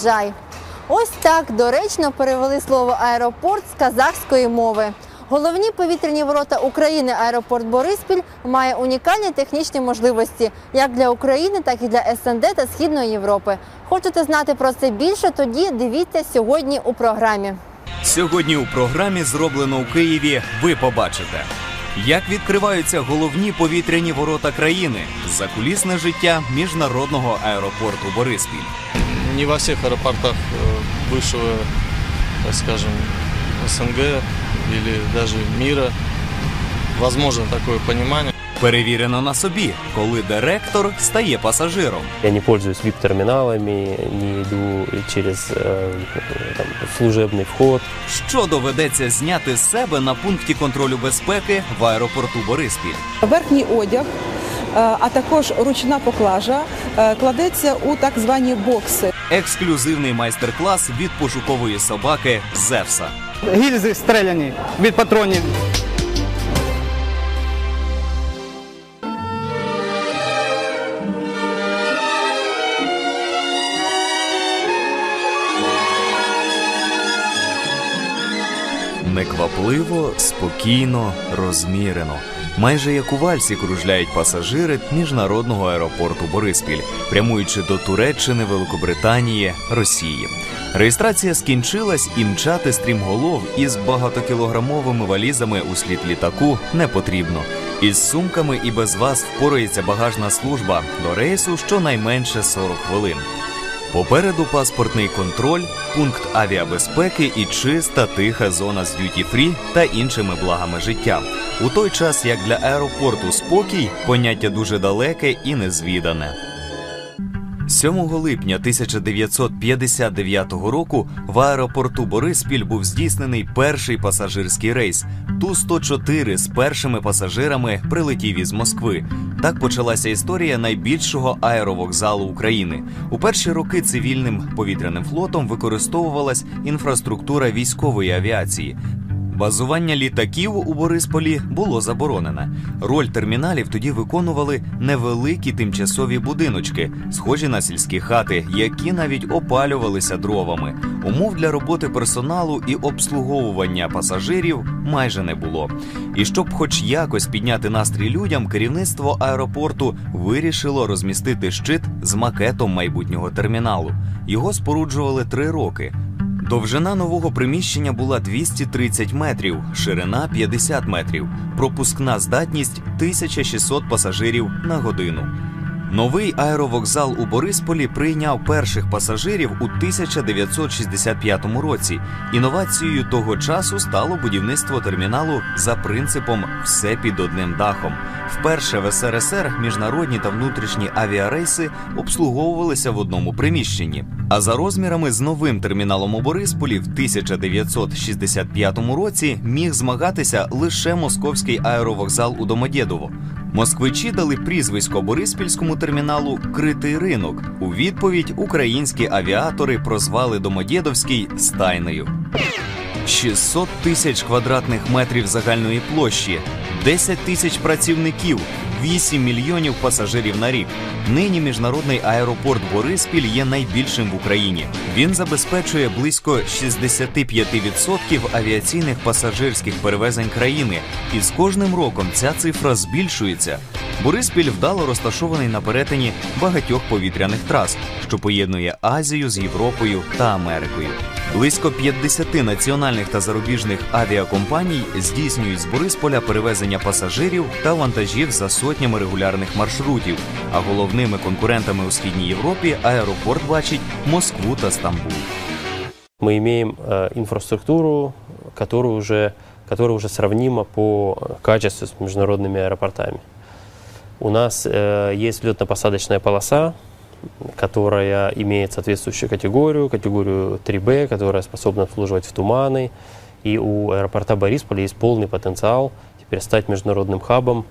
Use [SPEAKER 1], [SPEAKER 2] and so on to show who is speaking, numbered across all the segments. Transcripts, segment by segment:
[SPEAKER 1] Заїжджай. Ось так доречно перевели слово аеропорт з казахської мови. Головні повітряні ворота України аеропорт Бориспіль має унікальні технічні можливості як для України, так і для СНД та Східної Європи. Хочете знати про це більше? Тоді дивіться сьогодні у програмі.
[SPEAKER 2] Сьогодні у програмі зроблено у Києві. Ви побачите, як відкриваються головні повітряні ворота країни, закулісне життя міжнародного аеропорту Бориспіль
[SPEAKER 3] Не во всех аэропортах э, бывшего, так скажем, СНГ или даже мира возможно такое понимание.
[SPEAKER 2] Перевірено на собі, коли директор стає пасажиром.
[SPEAKER 4] Я не пользуюсь VIP-терминалами, не иду через э, там, служебный вход.
[SPEAKER 2] Що доведеться зняти з себе на пункті контролю безпеки в аеропорту Бориспіль?
[SPEAKER 5] Верхній одяг, е, а також ручна поклажа е, кладеться у так звані бокси.
[SPEAKER 2] Ексклюзивний майстер-клас від пошукової собаки Зевса.
[SPEAKER 6] Гільзи стреляні від патронів.
[SPEAKER 2] Неквапливо, спокійно, розмірено. Майже як у вальсі кружляють пасажири міжнародного аеропорту Бориспіль, прямуючи до Туреччини, Великобританії, Росії. Реєстрація скінчилась і мчати стрімголов із багатокілограмовими валізами у слід літаку не потрібно. Із сумками і без вас впорається багажна служба до рейсу щонайменше 40 хвилин. Попереду паспортний контроль, пункт авіабезпеки і чиста тиха зона з дюті-фрі та іншими благами життя. У той час як для аеропорту спокій поняття дуже далеке і незвідане. 7 липня 1959 року в аеропорту Бориспіль був здійснений перший пасажирський рейс. Ту-104 з першими пасажирами прилетів із Москви. Так почалася історія найбільшого аеровокзалу України. У перші роки цивільним повітряним флотом використовувалась інфраструктура військової авіації. Базування літаків у Борисполі було заборонене. Роль терміналів тоді виконували невеликі тимчасові будиночки, схожі на сільські хати, які навіть опалювалися дровами. Умов для роботи персоналу і обслуговування пасажирів майже не було. І щоб, хоч якось підняти настрій людям, керівництво аеропорту вирішило розмістити щит з макетом майбутнього терміналу. Його споруджували три роки. Довжина нового приміщення була 230 метрів, ширина 50 метрів, пропускна здатність 1600 пасажирів на годину. Новий аеровокзал у Борисполі прийняв перших пасажирів у 1965 році. Інновацією того часу стало будівництво терміналу за принципом все під одним дахом. Вперше в СРСР міжнародні та внутрішні авіарейси обслуговувалися в одному приміщенні. А за розмірами з новим терміналом у Борисполі в 1965 році міг змагатися лише московський аеровокзал у Домодєдово. Москвичі дали прізвисько Бориспільському терміналу Критий ринок. У відповідь українські авіатори прозвали Домодєдовський стайнею. 600 тисяч квадратних метрів загальної площі, 10 тисяч працівників, 8 мільйонів пасажирів на рік. Нині міжнародний аеропорт Бориспіль є найбільшим в Україні. Він забезпечує близько 65% авіаційних пасажирських перевезень країни, і з кожним роком ця цифра збільшується. Бориспіль вдало розташований на перетині багатьох повітряних трас, що поєднує Азію з Європою та Америкою. Близько 50 національних та зарубіжних авіакомпаній здійснюють з Борисполя перевезення пасажирів та вантажів за сотнями регулярних маршрутів. А головними конкурентами у східній Європі аеропорт бачить Москву та Стамбул.
[SPEAKER 4] Мы имеем э, инфраструктуру, которая уже, которая уже сравнима по качеству с международными аэропортами. У нас э, есть взлетно-посадочная полоса, которая имеет соответствующую категорию, категорию 3B, которая способна обслуживать в туманы. И у аэропорта Борисполя есть полный потенциал теперь стать международным хабом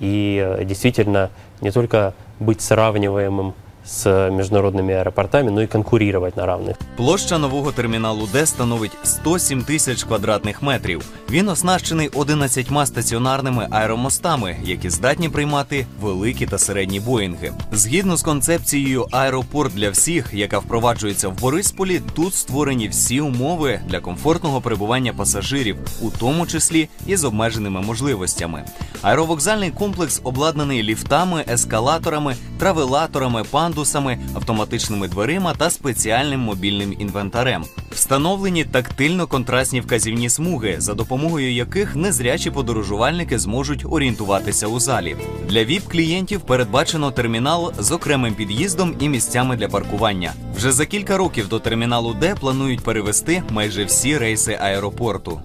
[SPEAKER 4] и э, действительно не только быть сравниваемым с международными аэропортами, но и конкурировать на равных.
[SPEAKER 2] Площа нового терміналу Д становить 107 тисяч квадратних метрів. Він оснащений 11 стаціонарними аеромостами, які здатні приймати великі та середні боїнги. Згідно з концепцією Аеропорт для всіх, яка впроваджується в Борисполі, тут створені всі умови для комфортного перебування пасажирів, у тому числі і з обмеженими можливостями. Аеровокзальний комплекс обладнаний ліфтами, ескалаторами, травелаторами, пандусами, автоматичними дверима та спеціальним мобільним інвентарем. Встановлені тактильно-контрастні вказівні смуги, за допомогою яких незрячі подорожувальники зможуть орієнтуватися у залі. Для ВІП-клієнтів передбачено термінал з окремим під'їздом і місцями для паркування. Вже за кілька років до терміналу Д планують перевести майже всі рейси аеропорту.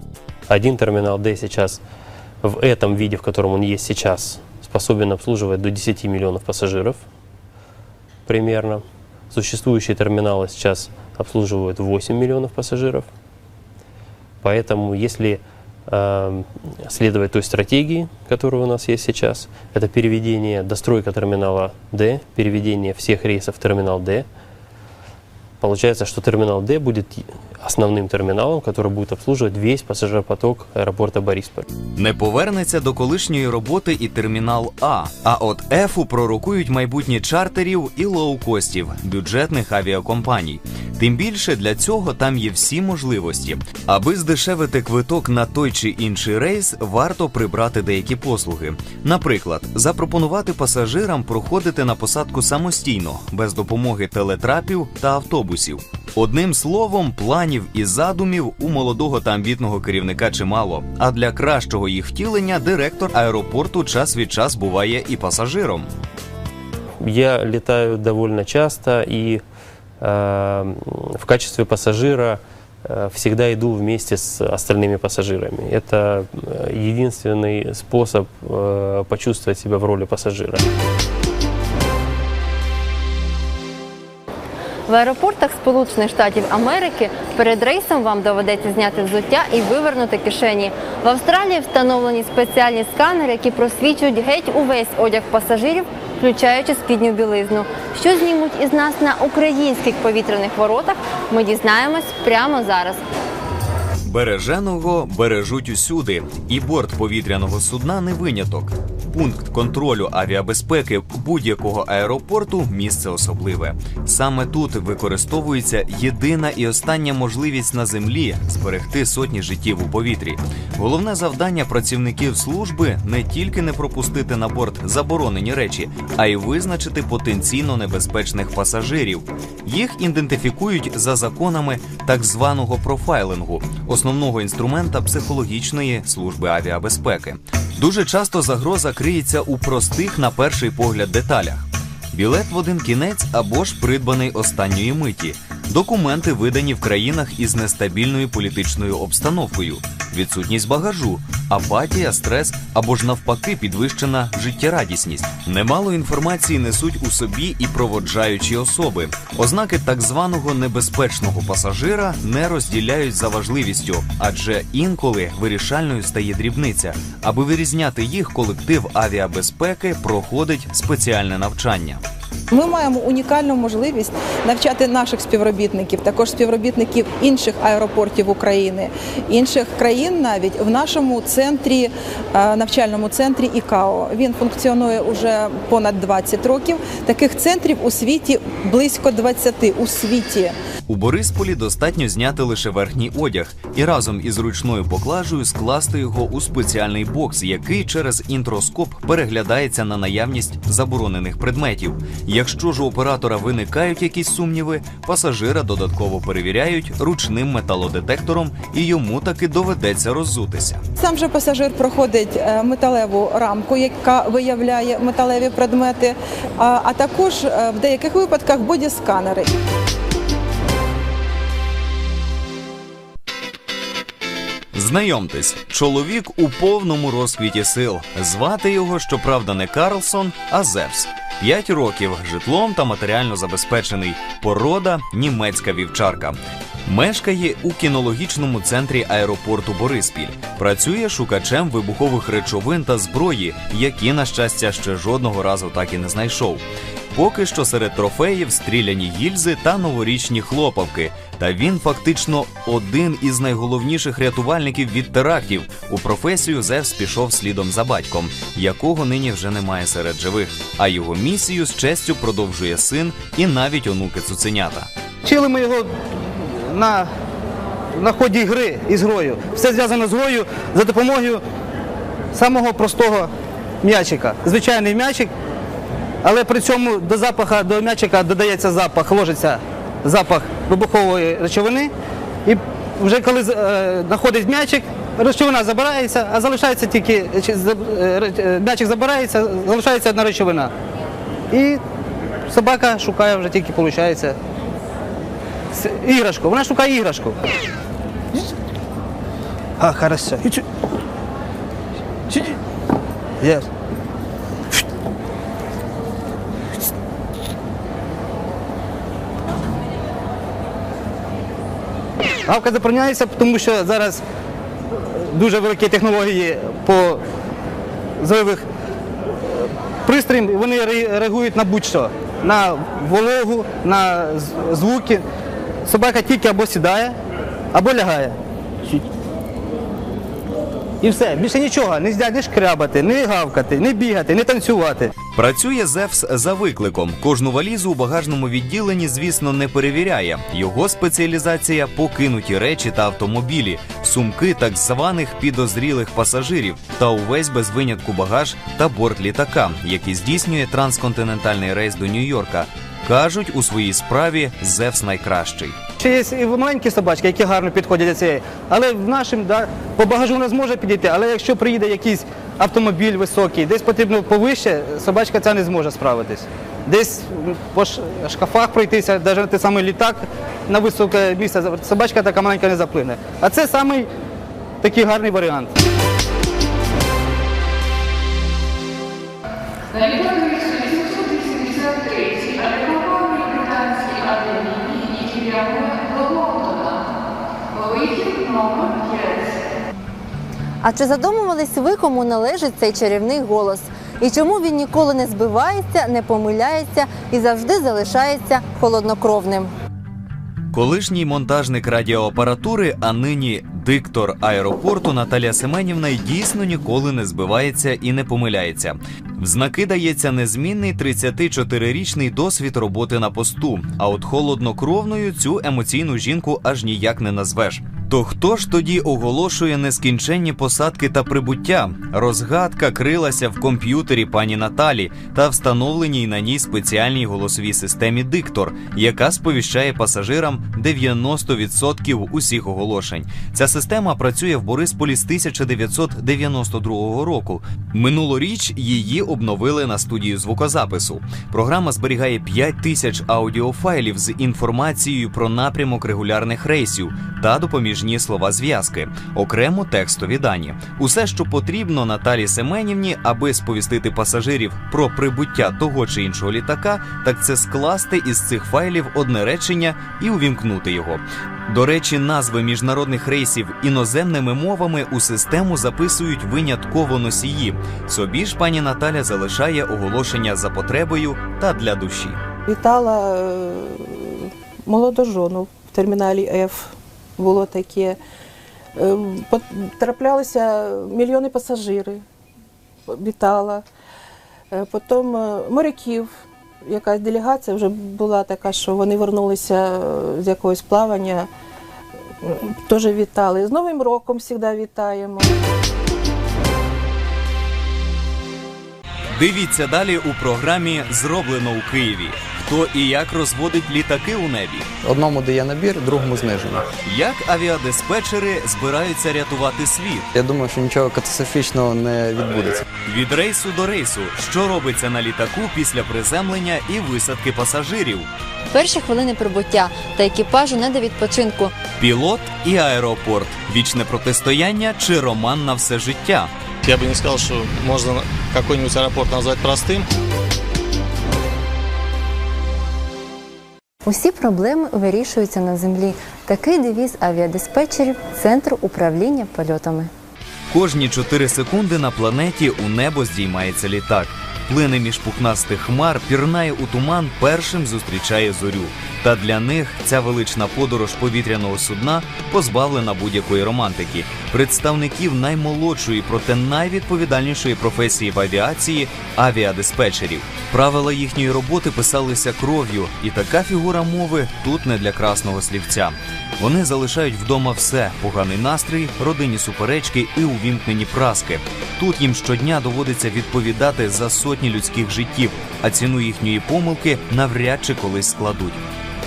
[SPEAKER 4] Один терминал D сейчас в этом виде, в котором он есть сейчас, способен обслуживать до 10 миллионов пассажиров примерно. Существующие терминалы сейчас обслуживают 8 миллионов пассажиров. Поэтому, если э, следовать той стратегии, которая у нас есть сейчас, это переведение, достройка терминала D, переведение всех рейсов в терминал D, Получается, что терминал D будет основным терминалом, который будет обслуживать весь пассажиропоток аэропорта Борисполь.
[SPEAKER 2] Не повернеться до колишньої роботи і термінал А. А от Ефу пророкують майбутні чартерів і лоукостів бюджетних авіакомпаній. Тим більше для цього там є всі можливості. Аби здешевити квиток на той чи інший рейс, варто прибрати деякі послуги. Наприклад, запропонувати пасажирам проходити на посадку самостійно, без допомоги телетрапів та автобусів. Одним словом, планів і задумів у молодого та амбітного керівника чимало. А для кращого їх втілення директор аеропорту час від час буває і пасажиром.
[SPEAKER 4] Я летаю довольно часто э, в качестве пассажира э, всегда иду вместе с остальными пассажирами. Это э, единственный способ э, почувствовать себя в роли пассажира.
[SPEAKER 1] В аеропортах Сполучених Штатів Америки перед рейсом вам доведеться зняти взуття і вивернути кишені. В Австралії встановлені спеціальні сканери, які просвічують геть увесь одяг пасажирів, включаючи спідню білизну. Що знімуть із нас на українських повітряних воротах, ми дізнаємось прямо зараз.
[SPEAKER 2] Береженого бережуть усюди, і борт повітряного судна не виняток. Пункт контролю авіабезпеки будь-якого аеропорту місце особливе. Саме тут використовується єдина і остання можливість на землі зберегти сотні життів у повітрі. Головне завдання працівників служби не тільки не пропустити на борт заборонені речі, а й визначити потенційно небезпечних пасажирів. Їх ідентифікують за законами так званого профайлингу, основного інструмента психологічної служби авіабезпеки. Дуже часто загроза криється у простих на перший погляд деталях. Білет в один кінець або ж придбаний останньої миті. Документи видані в країнах із нестабільною політичною обстановкою, відсутність багажу, апатія, стрес або ж навпаки підвищена життєрадісність. Немало інформації несуть у собі і проводжаючі особи. Ознаки так званого небезпечного пасажира не розділяють за важливістю, адже інколи вирішальною стає дрібниця. Аби вирізняти їх, колектив авіабезпеки проходить спеціальне навчання.
[SPEAKER 5] Ми маємо унікальну можливість навчати наших співробітників, також співробітників інших аеропортів України, інших країн навіть в нашому центрі, е, навчальному центрі ІКАО. Він функціонує уже понад 20 років. Таких центрів у світі близько 20 у світі.
[SPEAKER 2] У Борисполі достатньо зняти лише верхній одяг і разом із ручною поклажею скласти його у спеціальний бокс, який через інтроскоп переглядається на наявність заборонених предметів. Якщо ж у оператора виникають якісь сумніви, пасажира додатково перевіряють ручним металодетектором, і йому таки доведеться роззутися.
[SPEAKER 5] Сам же пасажир проходить е, металеву рамку, яка виявляє металеві предмети, а, також е, в деяких випадках бодісканери.
[SPEAKER 2] Знайомтесь, чоловік у повному розквіті сил. Звати його, щоправда, не Карлсон, а Зевс. П'ять років житлом та матеріально забезпечений. Порода німецька вівчарка. Мешкає у кінологічному центрі аеропорту Бориспіль. Працює шукачем вибухових речовин та зброї, які, на щастя, ще жодного разу так і не знайшов. Поки що серед трофеїв стріляні гільзи та новорічні хлопавки. Та він фактично один із найголовніших рятувальників від терактів. У професію Зевс пішов слідом за батьком, якого нині вже немає серед живих. А його місію з честю продовжує син і навіть онуки цуценята.
[SPEAKER 6] Вчили ми його на, на ході гри із грою. Все зв'язано з грою за допомогою самого простого м'ячика. Звичайний м'ячик, але при цьому до запаха, до м'ячика додається запах, ложиться запах вибухової речовини. І вже коли е, знаходить м'ячик, речовина забирається, а залишається тільки е, е, м'ячик забирається, залишається одна речовина. І собака шукає вже тільки, виходить, іграшку. Вона шукає іграшку. А, хорошо. Чу- Гавка забороняється, тому що зараз дуже великі технології по зойових пристроїв, вони реагують на будь-що. На вологу, на звуки. Собака тільки або сідає, або лягає. І все, більше нічого. Не можна ні шкрябати, не гавкати, не бігати, не танцювати.
[SPEAKER 2] Працює Зевс за викликом. Кожну валізу у багажному відділенні, звісно, не перевіряє. Його спеціалізація покинуті речі та автомобілі, сумки так званих підозрілих пасажирів та увесь без винятку багаж та борт літака, який здійснює трансконтинентальний рейс до Нью-Йорка. Кажуть, у своїй справі Зевс найкращий.
[SPEAKER 6] Ще є і маленькі собачки, які гарно підходять до цієї. Але в нашому да, по багажу не зможе підійти. Але якщо приїде якийсь автомобіль високий, десь потрібно повище, собачка ця не зможе справитись. Десь м, по шкафах пройтися, навіть той самий літак на високе місце, собачка така маленька не заплине. А це самий такий гарний варіант.
[SPEAKER 1] А чи задумувались ви, кому належить цей чарівний голос? І чому він ніколи не збивається, не помиляється і завжди залишається холоднокровним?
[SPEAKER 2] Колишній монтажник радіоапаратури, а нині диктор аеропорту Наталія Семенівна дійсно ніколи не збивається і не помиляється. В знаки дається незмінний 34-річний досвід роботи на посту. А от холоднокровною цю емоційну жінку аж ніяк не назвеш. То хто ж тоді оголошує нескінченні посадки та прибуття? Розгадка крилася в комп'ютері пані Наталі та встановленій на ній спеціальній голосовій системі диктор, яка сповіщає пасажирам 90% усіх оголошень. Ця система працює в Борисполі з 1992 року. Минулоріч її обновили на студію звукозапису. Програма зберігає 5 тисяч аудіофайлів з інформацією про напрямок регулярних рейсів та допоміжні слова зв'язки, окремо текстові дані. Усе, що потрібно Наталі Семенівні, аби сповістити пасажирів про прибуття того чи іншого літака, так це скласти із цих файлів одне речення і увімкнути його. До речі, назви міжнародних рейсів іноземними мовами у систему записують винятково носії. Собі ж пані Наталя залишає оголошення за потребою та для душі.
[SPEAKER 7] Вітала е, молодожону в терміналі F. Було таке. Е, по- Траплялися мільйони пасажири. Вітала. Е, Потім е, моряків. Якась делегація вже була така, що вони вернулися е, з якогось плавання. Теж вітали. З Новим роком завжди вітаємо.
[SPEAKER 2] Дивіться далі у програмі Зроблено у Києві Хто і як розводить літаки у небі,
[SPEAKER 8] Одному дає набір, другому знижено.
[SPEAKER 2] як авіадиспетчери збираються рятувати світ.
[SPEAKER 8] Я думаю, що нічого катастрофічного не відбудеться.
[SPEAKER 2] Від рейсу до рейсу, що робиться на літаку після приземлення і висадки пасажирів,
[SPEAKER 1] Перші хвилини прибуття та екіпажу не до відпочинку.
[SPEAKER 2] пілот і аеропорт, вічне протистояння чи роман на все життя.
[SPEAKER 3] Я бы не сказал, что можно какой-нибудь аэропорт назвать простым.
[SPEAKER 1] Усі проблеми вирішуються на землі. Такий девіз авіадиспетчерів Центру управління польотами.
[SPEAKER 2] Кожні 4 секунди на планеті у небо здіймається літак. Плине між пухнастих хмар, пірнає у туман, першим зустрічає зорю. Та для них ця велична подорож повітряного судна позбавлена будь-якої романтики. Представників наймолодшої, проте найвідповідальнішої професії в авіації авіадиспетчерів. Правила їхньої роботи писалися кров'ю, і така фігура мови тут не для красного слівця. Вони залишають вдома все: поганий настрій, родинні суперечки і увімкнені праски. Тут їм щодня доводиться відповідати за сотні людських життів, а ціну їхньої помилки навряд чи колись складуть.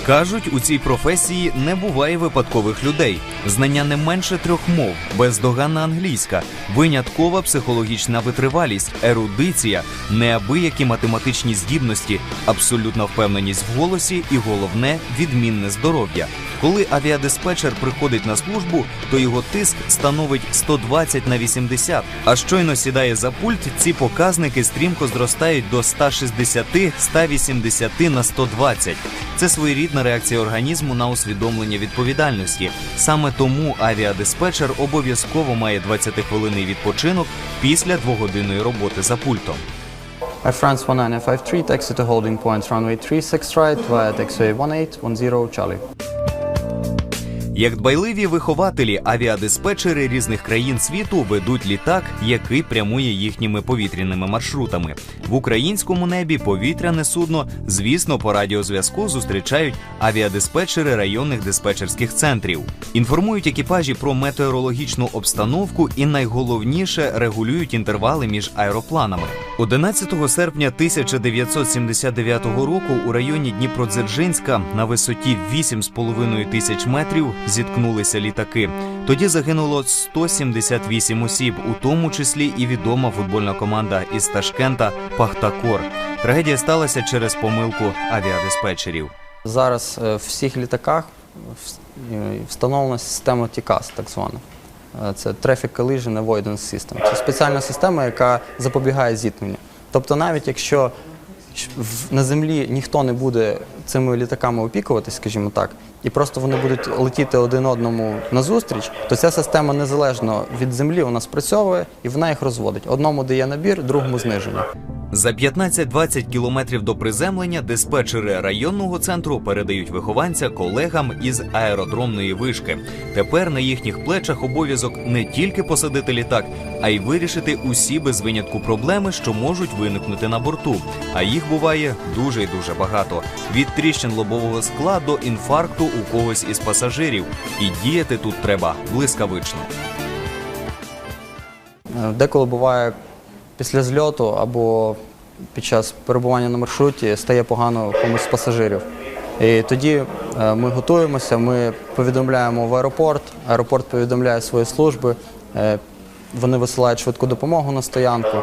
[SPEAKER 2] Кажуть, у цій професії не буває випадкових людей. Знання не менше трьох мов, бездоганна англійська, виняткова психологічна витривалість, ерудиція, неабиякі математичні здібності, абсолютна впевненість в голосі і головне відмінне здоров'я. Коли авіадиспетчер приходить на службу, то його тиск становить 120 на 80, а щойно сідає за пульт, ці показники стрімко зростають до 160-180 на 120. Це своєрідна реакція організму на усвідомлення відповідальності. Саме тому авіадиспетчер обов'язково має 20-хвилинний відпочинок після двогодинної роботи за пультом.
[SPEAKER 8] Air France 1953, taxi to holding point runway 36 right via taxiway 1810 Charlie.
[SPEAKER 2] Як дбайливі вихователі, авіадиспетчери різних країн світу ведуть літак, який прямує їхніми повітряними маршрутами. В українському небі повітряне судно, звісно, по радіозв'язку зустрічають авіадиспетчери районних диспетчерських центрів. Інформують екіпажі про метеорологічну обстановку і найголовніше регулюють інтервали між аеропланами. 11 серпня 1979 року у районі Дніпродзержинська на висоті 8,5 тисяч метрів зіткнулися літаки. Тоді загинуло 178 осіб, у тому числі і відома футбольна команда із Ташкента Пахтакор. Трагедія сталася через помилку авіадиспетчерів.
[SPEAKER 8] Зараз е, в всіх літаках е, встановлена система TCAS, так звана. Е, Це Traffic Collision Avoidance System. Це спеціальна система, яка запобігає зіткненню. Тобто, навіть якщо на землі ніхто не буде цими літаками опікуватись, скажімо так, і просто вони будуть летіти один одному назустріч, то ця система незалежно від землі вона спрацьовує і вона їх розводить. Одному дає набір, другому зниження.
[SPEAKER 2] За 15-20 кілометрів до приземлення диспетчери районного центру передають вихованця колегам із аеродромної вишки. Тепер на їхніх плечах обов'язок не тільки посадити літак, а й вирішити усі без винятку проблеми, що можуть виникнути на борту. А їх буває дуже і дуже багато: від тріщин лобового скла до інфаркту у когось із пасажирів. І діяти тут треба блискавично.
[SPEAKER 8] Е, Деколи буває після зльоту або під час перебування на маршруті стає погано комусь з пасажирів. І тоді е, ми готуємося, ми повідомляємо в аеропорт, аеропорт повідомляє свої служби, е, вони висилають швидку допомогу на стоянку.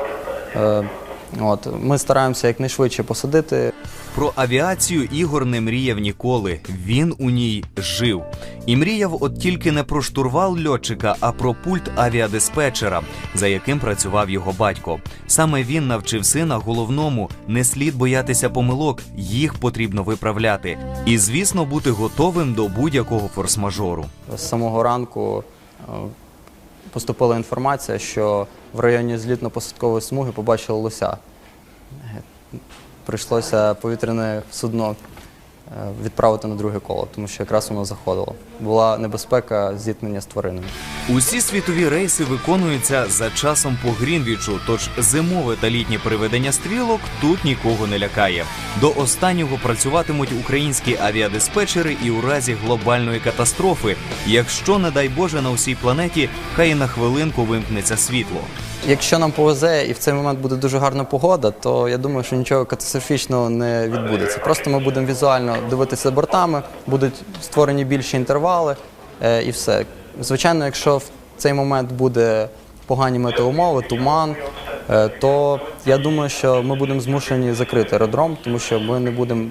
[SPEAKER 8] От, ми стараємося якнайшвидше посадити
[SPEAKER 2] Про авіацію Ігор не мріяв ніколи. Він у ній жив. І мріяв от тільки не про штурвал льотчика, а про пульт авіадиспетчера, за яким працював його батько. Саме він навчив сина головному не слід боятися помилок, їх потрібно виправляти. І, звісно, бути готовим до будь-якого форс-мажору.
[SPEAKER 8] З самого ранку е, поступила інформація, що в районі злітно-посадкової смуги побачили лося. Прийшлося повітряне судно е, відправити на друге коло, тому що якраз воно заходило. Була небезпека зіткнення з тваринами.
[SPEAKER 2] Усі світові рейси виконуються за часом по Грінвічу, тож зимове та літнє переведення стрілок тут нікого не лякає. До останнього працюватимуть українські авіадиспетчери і у разі глобальної катастрофи, якщо, не дай Боже, на усій планеті хай на хвилинку вимкнеться світло.
[SPEAKER 8] Якщо нам повезе і в цей момент буде дуже гарна погода, то я думаю, що нічого катастрофічного не відбудеться. Просто ми будемо візуально дивитися бортами, будуть створені більші інтервали е, і все. Звичайно, якщо в цей момент буде погані метеоумови, туман, е, то я думаю, що ми будемо змушені закрити аеродром, тому що ми не будемо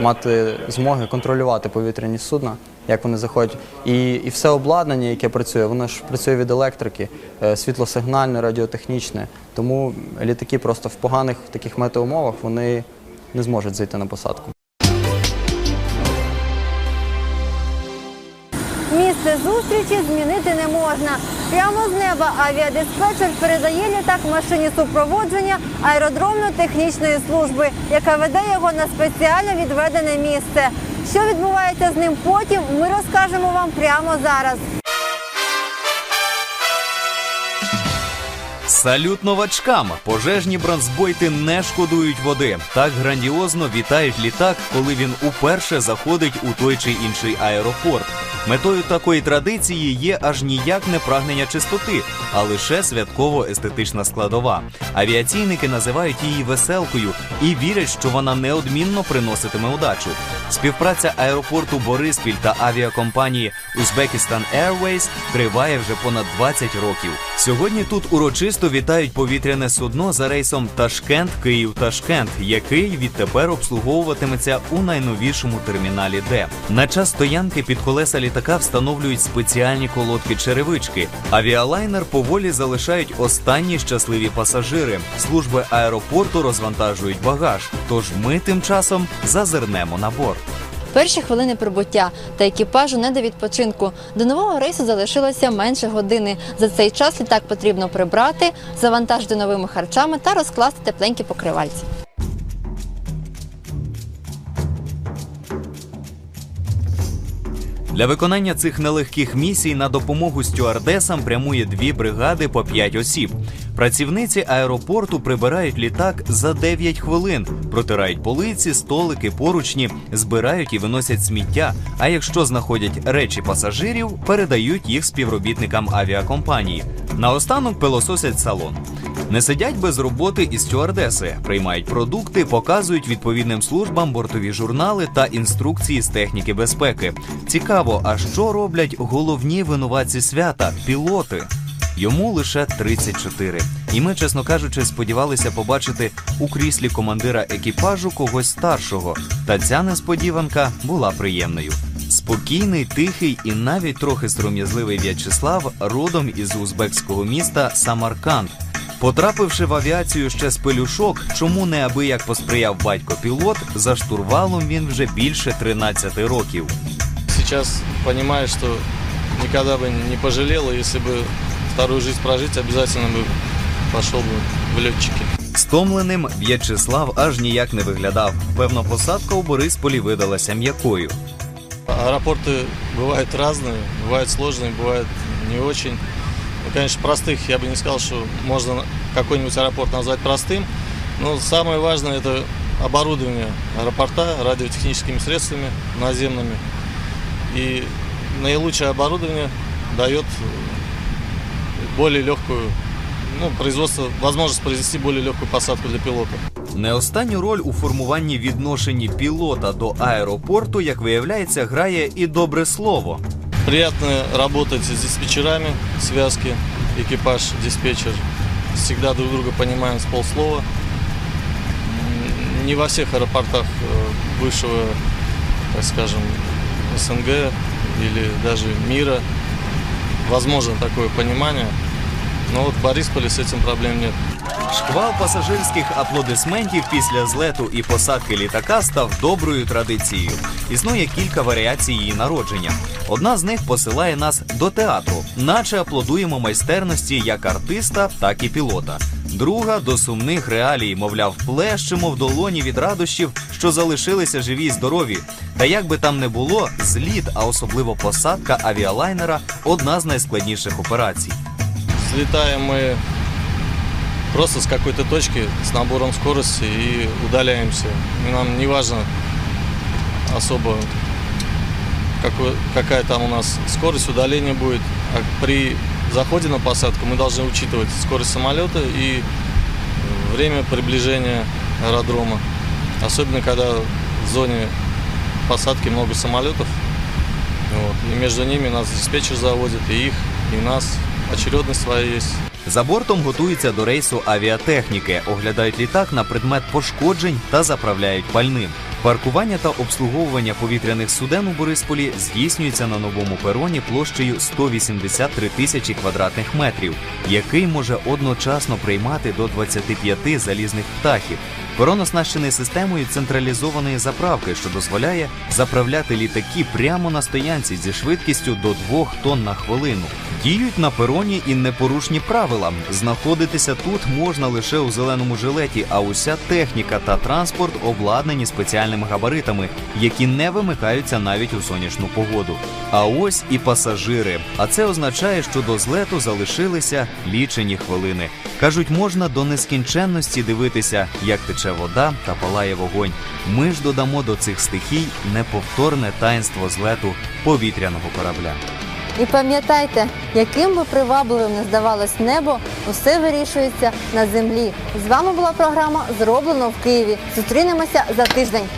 [SPEAKER 8] мати змоги контролювати повітряні судна, як вони заходять. І, і все обладнання, яке працює, воно ж працює від електрики, е, світлосигнальне, радіотехнічне. Тому літаки просто в поганих таких метеоумовах вони не зможуть зайти на посадку.
[SPEAKER 1] Місце зустрічі змінити не можна. Прямо з неба авіадиспетчер передає літак машині супроводження аеродромно-технічної служби, яка веде його на спеціально відведене місце. Що відбувається з ним потім, ми розкажемо вам прямо зараз.
[SPEAKER 2] Салют новачкам! Пожежні бронзбойти не шкодують води. Так грандіозно вітають літак, коли він уперше заходить у той чи інший аеропорт. Метою такої традиції є аж ніяк не прагнення чистоти, а лише святково-естетична складова. Авіаційники називають її веселкою і вірять, що вона неодмінно приноситиме удачу. Співпраця аеропорту Бориспіль та авіакомпанії Uzbekistan Airways триває вже понад 20 років. Сьогодні тут урочисто вітають повітряне судно за рейсом Ташкент Київ Ташкент, який відтепер обслуговуватиметься у найновішому терміналі Д. На час стоянки під колеса літака встановлюють спеціальні колодки черевички. Авіалайнер поволі залишають останні щасливі пасажири. Служби аеропорту розвантажують багаж. Тож ми тим часом зазирнемо на борт.
[SPEAKER 1] Перші хвилини прибуття та екіпажу не до відпочинку. До нового рейсу залишилося менше години. За цей час літак потрібно прибрати, завантажити новими харчами та розкласти тепленькі покривальці.
[SPEAKER 2] Для виконання цих нелегких місій на допомогу стюардесам прямує дві бригади по п'ять осіб. Працівниці аеропорту прибирають літак за 9 хвилин, протирають полиці, столики, поручні, збирають і виносять сміття. А якщо знаходять речі пасажирів, передають їх співробітникам авіакомпанії. Наостанок пилососять салон. Не сидять без роботи і стюардеси, приймають продукти, показують відповідним службам бортові журнали та інструкції з техніки безпеки. Цікаво, а що роблять головні винуватці свята пілоти? Йому лише 34. І ми, чесно кажучи, сподівалися побачити у кріслі командира екіпажу когось старшого. Та ця несподіванка була приємною. Спокійний, тихий і навіть трохи сором'язливий В'ячеслав родом із узбекського міста Самарканд. Потрапивши в авіацію ще з пелюшок, чому неабияк посприяв батько пілот, за штурвалом він вже більше 13 років.
[SPEAKER 3] Сейчас понимаю, что никогда бы не пожалел, и если бы вторую жизнь прожить, обязательно бы пошел бы в летчики.
[SPEAKER 2] Стомленим В'ячеслав аж ніяк не виглядав. Певно, посадка у Борисполі видалася м'якою.
[SPEAKER 3] Аэропорты бывают разные, бывают сложные, бывают не очень. Ну, конечно, простых я бы не сказал, что можно какой-нибудь аэропорт назвать простым. Но самое важное это оборудование аэропорта радиотехническими средствами наземными. И наилучшее оборудование дает более легкую, ну, производство, возможность произвести более легкую посадку для пилота.
[SPEAKER 2] Не останню роль у формуванні відношенні пілота до аеропорту, як виявляється, грає і добре слово.
[SPEAKER 3] Приятно работать с диспетчерами, связки, экипаж, диспетчер. Всегда друг друга понимаем с полслова. М, Не во всех аэропортах э, бывшего, так скажем, СНГ или даже мира возможно такое понимание. Но вот в Борисполе с этим проблем нет.
[SPEAKER 2] Шквал пасажирських аплодисментів після злету і посадки літака став доброю традицією. Існує кілька варіацій її народження. Одна з них посилає нас до театру, наче аплодуємо майстерності як артиста, так і пілота. Друга до сумних реалій, мовляв, плещемо в долоні від радощів, що залишилися живі й здорові. Та як би там не було, зліт, а особливо посадка авіалайнера одна з найскладніших операцій.
[SPEAKER 3] Взлетаем мы просто с какой-то точки, с набором скорости и удаляемся. Нам не важно особо, какой, какая там у нас скорость удаления будет. А при заходе на посадку мы должны учитывать скорость самолета и э, время приближения аэродрома. Особенно, когда в зоне посадки много самолетов. Вот. И между ними нас диспетчер заводит, и их, и нас. Очередность своя есть.
[SPEAKER 2] За бортом готуються до рейсу авіатехніки, оглядають літак на предмет пошкоджень та заправляють пальним. Паркування та обслуговування повітряних суден у Борисполі здійснюється на новому пероні площею 183 тисячі квадратних метрів, який може одночасно приймати до 25 залізних птахів. Перон оснащений системою централізованої заправки, що дозволяє заправляти літаки прямо на стоянці зі швидкістю до 2 тонн на хвилину. Діють на пероні і непорушні правила. Знаходитися тут можна лише у зеленому жилеті, а уся техніка та транспорт обладнані спеціальними габаритами, які не вимикаються навіть у сонячну погоду. А ось і пасажири. А це означає, що до злету залишилися лічені хвилини. Кажуть, можна до нескінченності дивитися, як тече вода та палає вогонь. Ми ж додамо до цих стихій неповторне таїнство злету повітряного корабля.
[SPEAKER 1] І пам'ятайте, яким би привабливим не здавалось небо, усе вирішується на землі. З вами була програма Зроблено в Києві. Зустрінемося за тиждень.